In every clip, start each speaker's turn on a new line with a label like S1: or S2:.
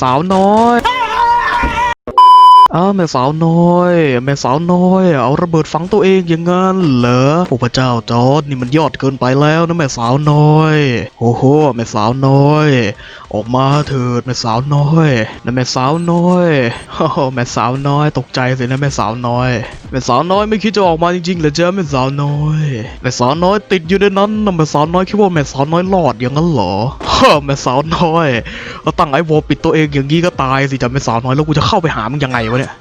S1: สาวน้อยอ้าแม่สาวน้อย แม่สาวน้อย เอาระเบิดฝังตัวเองอย่างงั้นเหรอโอ้พระเจ้าจอร์ดนี่มันยอดเกินไปแล้วนะแม่สาวน้อยโอ้โหแม่สาวน้อย ออกมาเถิดแม่สาวน้อยนะแม่สาวน้อยแม่สาวน้อยตกใจสินะแม่สาวน้อยแม่สาวน้อยไม่คิดจะออกมาจริงๆเหรอจ๊ะแม่สาวน้อยแม่สาวน้อยติดอยู่ในนั้นนะแม่สาวน้อยคิดว่าแม่สาวน้อยรอดอย่างนั้นเหรอแม่สาวน้อยเราตั้งไอ้วอปิดตัวเองอย่างนี้ก็ตายสิจ๊ะแม่สาวน้อยแล้วกูจะเข้าไปหามึงยังไงวะเนี่ย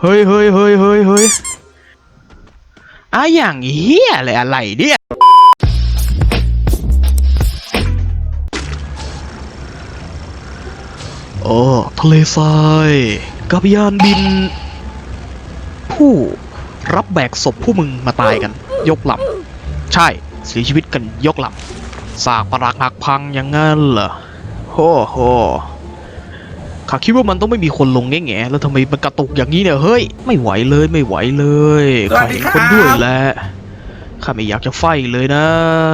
S1: เฮ้ยเฮ้ยเฮ้ยเฮ้ยเฮ้ยอะอย่างเฮียอะไรอะไรเนี่ย โอ้ทะเลทรายกับยานบิน ผู้รับแบกศพผู้มึงมาตายกัน ยกลำใช่เสียชีวิตกันยกลำสากปรักหักพังอย่างงั้นเหรอโหโหข้าคิดว่ามันต้องไม่มีคนลงแง่แง่ๆแล้วทำไมมันกระตุกอย่างนี้เนี่ยเฮ้ยไม่ไหวเลยไม่ไหวเลยข้าเห็นคนด้วยแหละข้าไม่อยากจะไฟเลยนะ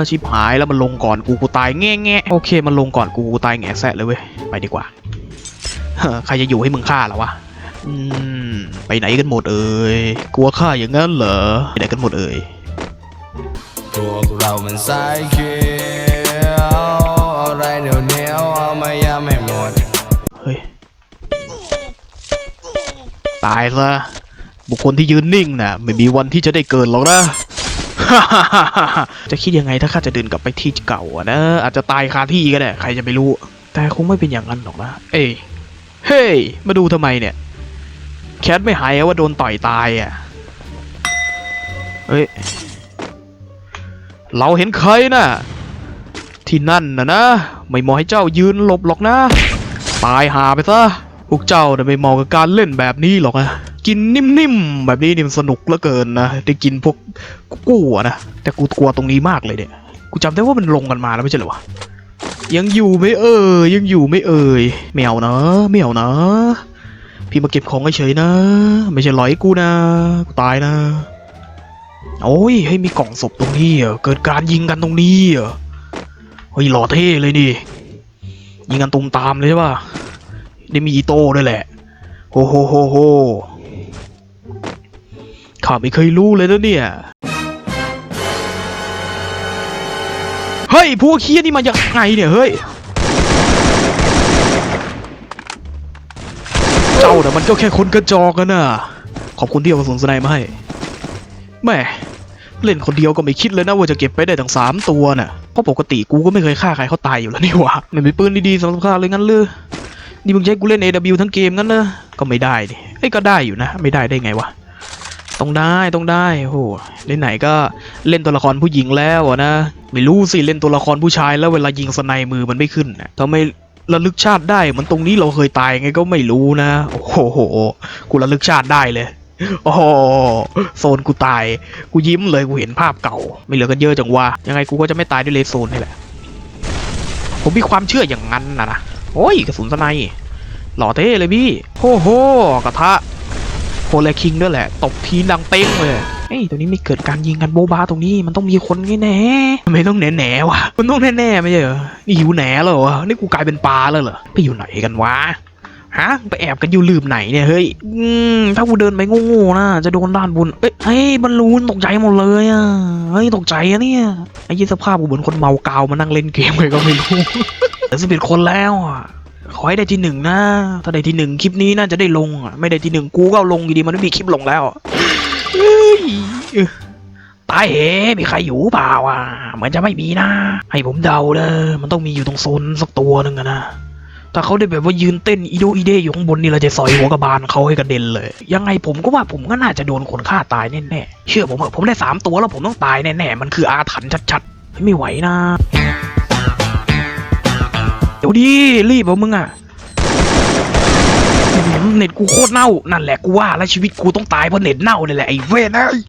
S1: ชิบหายแล้วมันลงก่อนกูกูตายแง่แง่ๆโอเคมันลงก่อนกูกูตายแง่แสะเลยเว้ยไปดีกว่าเฮ้อ ใครจะอยู่ให้มึงฆ่าเหรอวะอืมไปไหนกันหมดเอ่ยกลัวข้าอย่างนั้นเหรอไปไหนกันหมดเอ่ย
S2: พวกเรามันสายเขียวอะไรเหนียวเหนียวๆเอามายำไม่หมด
S1: เฮ้ยตายซะบุคคลที่ยืนนิ่งน่ะไม่มีวันที่จะได้เกิดหรอกนะจะคิดยังไงถ้าข้าจะเดินกลับไปที่เก่าอะนะอาจจะตายคาที่ก็ได้ใครจะไปรู้ แต่คงไม่เป็นอย่างนั้นหรอกนะ เอ้ย เฮ้ย มาดูทำไมเนี่ย แคทไม่หายอะว่าโดนต่อยตายอะ เฮ้ย เราเห็นใครน่ะ ที่นั่นนะนะ ไม่เหมอให้เจ้ายืนหลบหรอกนะ ตายหาไปซะ พวกเจ้าน่ะไม่เหมาะกับการเล่นแบบนี้หรอกนะกินนิ่มๆ แบบนี้นี่มันสนุกเหลือเกินนะ ได้กินพวกกู้อะนะ แต่กูกลัวตรงนี้มากเลยเนี่ย กูจำได้ว่ามันลงกันมาแล้วไม่ใช่เหรอวะ ยังอยู่ไหม่เอ่ยยังอยู่ไหม่เอ่ยไม่เอานะไม่เอานะ พี่มาเก็บของเฉยนะ ไม่ใช่ลอยกูนะกูตายนะ โอ้ยให้มีกล่องศพตรงนี้เกิดการยิงกันตรงนี้เฮ้ยหล่อเท่เลยนี่ยิงกันตุมตามเลยใช่ป่ะนี่มีอีโต้ด้วยแหละโฮโฮโฮโฮข้าไม่เคยรู้เลยนะเนี่ย เฮ้ยพวกเคียนี่มาจากไงเนี่ยเฮ้ยเจ้าน่ะมันก็แค่คนกระจอกกันน่ะขอบคุณที่เอากระสุนสไนมาให้แม่เล่นคนเดียวก็ไม่คิดเลยนะว่าจะเก็บไปได้ถึงสามตัวน่ะเพราะปกติกูก็ไม่เคยฆ่าใครเขาตายอยู่แล้วนี่หว่าไม่มีปืนดีๆสำหรับข้าเลยงั้นเลยนี่มึงให้กูเล่น AW ทั้งเกมงั้นนะก็ไม่ได้ดิเอ้ยก็ได้อยู่นะ ไม่ได้ได้ไงวะต้องได้ต้องได้โอ้โหเล่นไหนก็เล่นตัวละครผู้หญิงแล้วนะ ไม่รู้สิเล่นตัวละครผู้ชายแล้วเวลายิงสไนมือมันไม่ขึ้นนะทำไมระลึกชาติได้มันตรงนี้เราเคยตายไงก็ไม่รู้นะ โอ้โห กูระลึกชาติได้เลยโอ้โหโซนกูตาย กูยิ้มเลยกูเห็นภาพเก่า ไม่เหลือกันเยอะจังวะยังไงกูก็จะไม่ตายด้วยเลโซนนี่แหละ ผมมีความเชื่ออย่างนั้นนะนะโอ้ยกระสุนสไนหล่อเท่เลยพี่โอ้โหกระทะโคแลคิงด้วยแหละ ตบทีดังเป้งเลย เอ้ยตรงนี้ไม่เกิดการยิงกันโบบาตรงนี้มันต้องมีคนแน่ๆไม่ต้องแน่ๆวะมันต้องแน่ๆไม่ใช่เหรอนี่หิวแหนแล้วเหรอนี่กูกลายเป็นปลาแล้วเหรอไปอยู่ไหนกันวะฮะไปแอบกันอยู่ลืมไหนเนี่ยเฮ้ยอืมถ้ากูเดินไปโง่ๆนะจะโดนด้านบนเอ้ยเฮ้ยบอลลูนตกใจหมดเลยอะเฮ้ยตกใจอะเนี่ยไอ้ยี่สภาพกูเหมือนคนเมากาวมานั่งเล่นเกมเลยก็ไม่รู้แต่สิบเอ็ดคนแล้วอะขอให้ได้ที่หนึ่งนะ ถ้าได้ที่หนึ่งคลิปนี้น่าจะได้ลงอะไม่ได้ที่หนึ่งกูก็ลงอยู่ดีมันไม่มีคลิปลงแล้ว ตายเหมีใครอยู่เปล่าอะ เหมือนจะไม่มีนะ ให้ผมเดาเลยมันต้องมีอยู่ตรงโซนสักตัวหนึ่งอะนะ ถ้าเขาได้แบบว่ายืนเต้นอีโดอีเดอยู่ข้างบนนี่เราจะสอยหัวกระบาลเขาให้กระเด็นเลย ยังไงผมก็ว่าผมก็น่าจะโดนคนฆ่าตายแน่ๆ เชื่อผมเถอะผมได้สามตัวแล้วผมต้องตายแน่ๆ มันคืออาถรรพ์ชัดๆ ไม่ไหวนะ เดี๋ยวดิรีบเอามึงอะ เน็ตกูโคตรเน่า นั่นแหละกูว่าแล้วชีวิตกูต้องตายเพราะเน็ตเน่านี่แหละไอ้เว้ยนะ